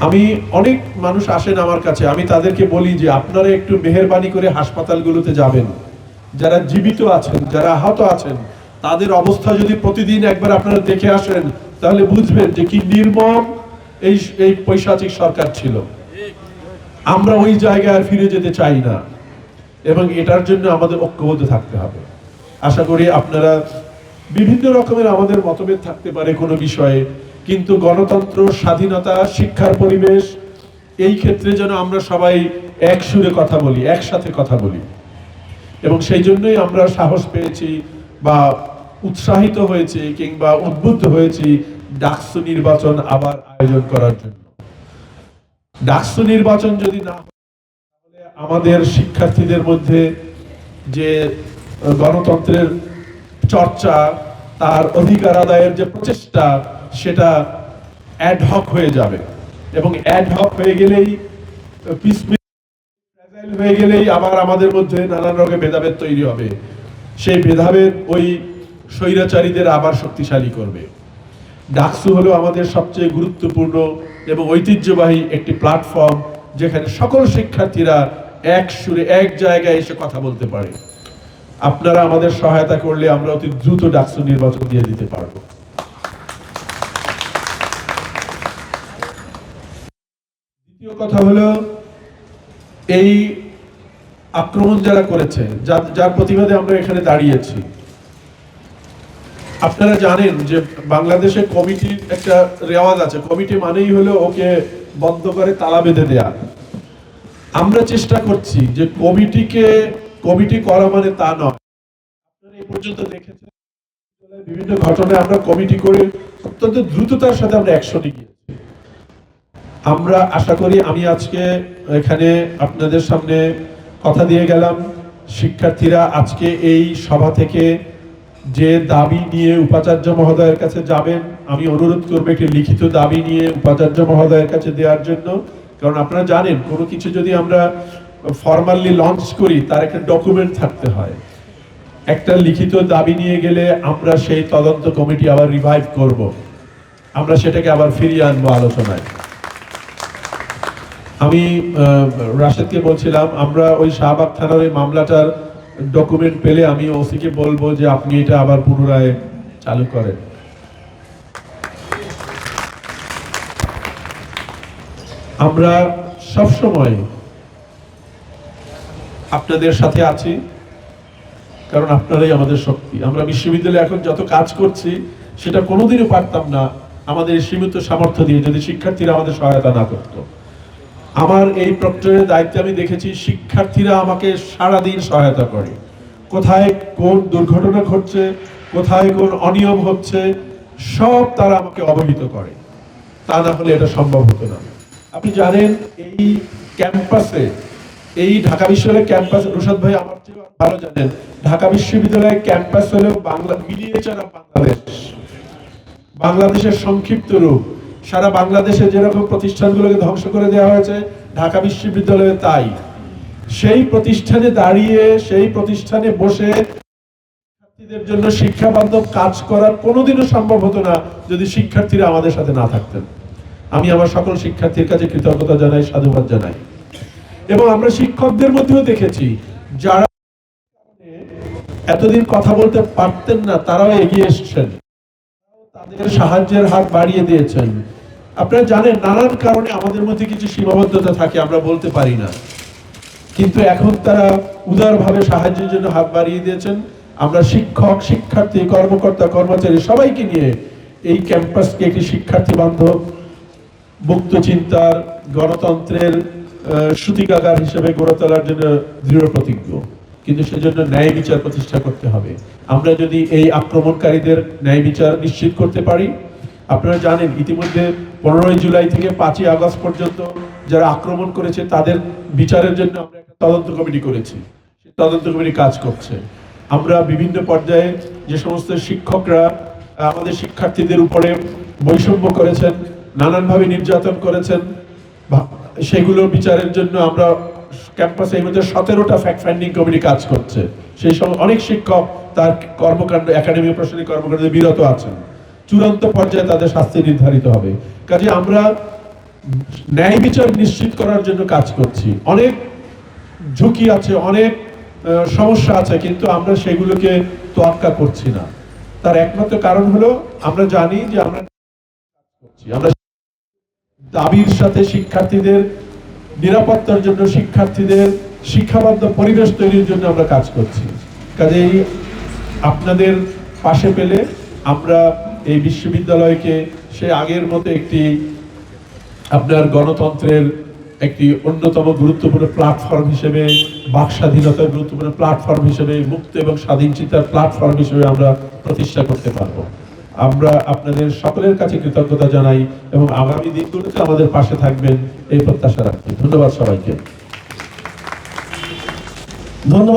আমি অনেক মানুষ আসেন আমার কাছে, আমি তাদেরকে বলি যে আপনারা একটু মেহেরবানি করে হাসপাতালগুলোতে যাবেন। যারা জীবিত আছেন, যারা আহত আছেন, তাদের অবস্থা যদি প্রতিদিন একবার আপনারা দেখে আসেন, তাহলে বুঝবেন যে কি নির্মম এই এই পৈশাচিক সরকার ছিল। আমরা ওই জায়গায় ফিরে যেতে চাই না। এবং এটার জন্য আমাদের ঐক্যবদ্ধ থাকতে হবে। আশা করি আপনারা বিভিন্ন রকমের আমাদের মতভেদ থাকতে পারে কোনো বিষয়ে। কিন্তু গণতন্ত্র, স্বাধীনতা, শিক্ষার পরিবেশ, এই ক্ষেত্রে যেন আমরা সবাই এক সুরে কথা বলি, একসাথে কথা বলি। এবং সেই জন্যই আমরা সাহস পেয়েছি বা উৎসাহিত হয়েছি কিংবা উদ্বুদ্ধ হয়েছি ডাকসু নির্বাচন আবার আয়োজন করার জন্য। ডাকসু নির্বাচন যদি না তাহলে আমাদের শিক্ষার্থীদের মধ্যে যে গণতন্ত্রের চর্চা, তার অধিকার আদায়ের যে প্রচেষ্টা সেটা অ্যাডহক হয়ে যাবে। এবং অ্যাডহক হয়ে গেলেই পিসমিল হয়ে গেলেই আবার আমাদের মধ্যে নানান রকমের ভেদাভেদ তৈরি হবে। সেই ভেদাভেদ ওই স্বৈরাচারীদের আবার শক্তিশালী করবে। ডাকসু হলো আমাদের সবচেয়ে গুরুত্বপূর্ণ এবং ঐতিহ্যবাহী একটি প্ল্যাটফর্ম যেখানে সকল শিক্ষার্থীরা এক সুরে এক জায়গায় এসে কথা বলতে পারে। আপনারা আমাদের সহায়তা করলে আমরা অতি দ্রুত ডাকসু নির্বাচন দিয়ে দিতে পারব। দ্বিতীয় কথা হলো, এই আক্রমণ যারা করেছে, যার যার প্রতিবাদে আমরা এখানে দাঁড়িয়েছি আপনারা জানেন যে বাংলাদেশে কমিটির একটা রেওয়াজ আছে। কমিটি মানেই হলো ওকে বন্ধ করে তালা বেঁধে দেয়া। আমরা চেষ্টা করছি যে কমিটিকে, কমিটি করা মানে তা নয়। আপনারা এই পর্যন্ত দেখেছেন, বিভিন্ন ঘটনায় আমরা কমিটি করে অত্যন্ত দ্রুততার সাথে আমরা অ্যাকশনে গিয়েছি। আমরা আশা করি আমি আজকে এখানে আপনাদের সামনে কথা দিয়ে গেলাম। শিক্ষার্থীরা আজকে এই সভা থেকে যে দাবি নিয়ে উপাচার্য মহোদয়ের কাছে যাবেন, আমি অনুরোধ করব একটি লিখিত দাবি নিয়ে উপাচার্য মহোদয়ের কাছে দেওয়ার জন্য। কারণ আপনারা জানেন, কোনো কিছু যদি আমরা ফর্মালি লঞ্চ করি, তার একটা ডকুমেন্ট থাকতে হয়। একটা লিখিত দাবি নিয়ে গেলে আমরা সেই তদন্ত কমিটি আবার রিভাইভ করব। আমরা সেটাকে আবার ফিরিয়ে আনব আলোচনায়। আমি রাশেদকে বলছিলাম, আমরা ওই শাহবাগ থানার ওই মামলাটার ডকুমেন্ট পেলে আমি ওসিকে বলব যে আপনি এটা আবার পুনরায় চালু করেন। আমরা সব সময় আপনাদের সাথে আছি, কারণ আপনারাই আমাদের শক্তি। আমরা বিশ্ববিদ্যালয়ে এখন যত কাজ করছি, সেটা কোনোদিনও পারতাম না আমাদের সীমিত সামর্থ্য দিয়ে যদি শিক্ষার্থীরা আমাদের সহায়তা না করতো। আমার এই প্রক্টরের দায়িত্বে আমি দেখেছি শিক্ষার্থীরা আমাকে সারাদিন সহায়তা করে। কোথায় কোন দুর্ঘটনা ঘটছে, কোথায় কোন অনিয়ম হচ্ছে, সব তারা আমাকে অবহিত করে। তা না হলে এটা সম্ভব হতো না। আপনি জানেন, এই ক্যাম্পাসে, এই ঢাকা বিশ্ববিদ্যালয়ের ক্যাম্পাস, রুশাদ ভাই আমার চেয়ে ভালো জানেন, ঢাকা বিশ্ববিদ্যালয়ের ক্যাম্পাস হলো বাংলা মিনিয়েচার অফ বাংলাদেশ। বাংলাদেশের সংক্ষিপ্ত রূপ। সারা বাংলাদেশে যেরকম প্রতিষ্ঠানগুলোকে ধ্বংস করে দেওয়া হয়েছে, ঢাকা বিশ্ববিদ্যালয়ে তাই। সেই প্রতিষ্ঠানে দাঁড়িয়ে, সেই প্রতিষ্ঠানে বসে শিক্ষার্থীদের জন্য শিক্ষা বান্ধব কাজ করার কোনোদিনও সম্ভব হতো না যদি শিক্ষার্থীরা আমাদের সাথে না থাকতেন। আমি আমার সকল শিক্ষার্থীর কাছে কৃতজ্ঞতা জানাই, সাধুবাদ জানাই। এবং আমরা শিক্ষকদের মধ্যেও দেখেছি, যারা এতদিন কথা বলতে পারতেন না, তারাও এগিয়ে এসেছেন। তাদের সাহায্যের হাত বাড়িয়ে দিয়েছেন। আপনারা জানেন, নানান কারণে আমাদের মধ্যে কিছু সীমাবদ্ধতা থাকে, আমরা বলতে পারি না। কিন্তু এখন তারা উদারভাবে সাহায্যের জন্য হাত বাড়িয়ে দিয়েছেন। আমরা শিক্ষক, শিক্ষার্থী, কর্মকর্তা, কর্মচারী সবাইকে নিয়ে এই ক্যাম্পাসকে একটি শিক্ষার্থী বান্ধব, মুক্ত চিন্তার, গণতন্ত্রের সূতিকাগার হিসেবে গড়ে তোলার জন্য দৃঢ় প্রতিজ্ঞ। কিন্তু সেজন্য ন্যায় বিচার প্রতিষ্ঠা করতে হবে। আমরা যদি এই আক্রমণকারীদের ন্যায় বিচার নিশ্চিত করতে পারি আপনারা জানেন, ইতিমধ্যে পনেরোই জুলাই থেকে পাঁচই আগস্ট পর্যন্ত যারা আক্রমণ করেছে, তাদের বিচারের জন্য আমরা একটা তদন্ত কমিটি করেছি। তদন্ত কমিটি কাজ করছে। আমরা বিভিন্ন পর্যায়ে যে সমস্ত শিক্ষকরা আমাদের শিক্ষার্থীদের উপরে বৈষম্য করেছেন, নানানভাবে নির্যাতন করেছেন সেগুলো বিচারের জন্য আমরা ক্যাম্পাসে এই মধ্যে সতেরোটা ফ্যাক্ট ফাইন্ডিং কমিটি কাজ করছে। সেই সময় অনেক শিক্ষক তার কর্মকাণ্ড, একাডেমি প্রশাসনিক কর্মকাণ্ডে বিরত আছেন। চূড়ান্ত পর্যায়ে তাদের শাস্তি নির্ধারিত হবে। কাজে আমরা ন্যায় বিচার নিশ্চিত করার জন্য কাজ করছি। অনেক ঝুঁকি আছে, অনেক সমস্যা আছে, কিন্তু আমরা সেগুলোকে তোয়াক্কা করছি না। তার একমাত্র কারণ হলো আমরা জানি যে আমরা আমরা দাবির সাথে শিক্ষার্থীদের, নিরাপত্তার জন্য শিক্ষার্থীদের, শিক্ষাবদ্ধ পরিবেশ তৈরির জন্য আমরা কাজ করছি। কাজেই আপনাদের পাশে পেলে আমরা এই বিশ্ববিদ্যালয়কে সে আগের মতো একটি আপনার গণতন্ত্রের একটি অন্যতম গুরুত্বপূর্ণ প্ল্যাটফর্ম হিসেবে বাক স্বাধীনতার গুরুত্বপূর্ণ প্ল্যাটফর্ম হিসেবে, মুক্ত এবং স্বাধীন চিন্তার প্ল্যাটফর্ম হিসেবে আমরা প্রতিষ্ঠা করতে পারব। আমরা আপনাদের সকলের কাছে কৃতজ্ঞতা জানাই এবং আগামী দিনগুলোতে আমাদের পাশে থাকবেন এই প্রত্যাশা রাখি ধন্যবাদ সবাইকে। ধন্যবাদ।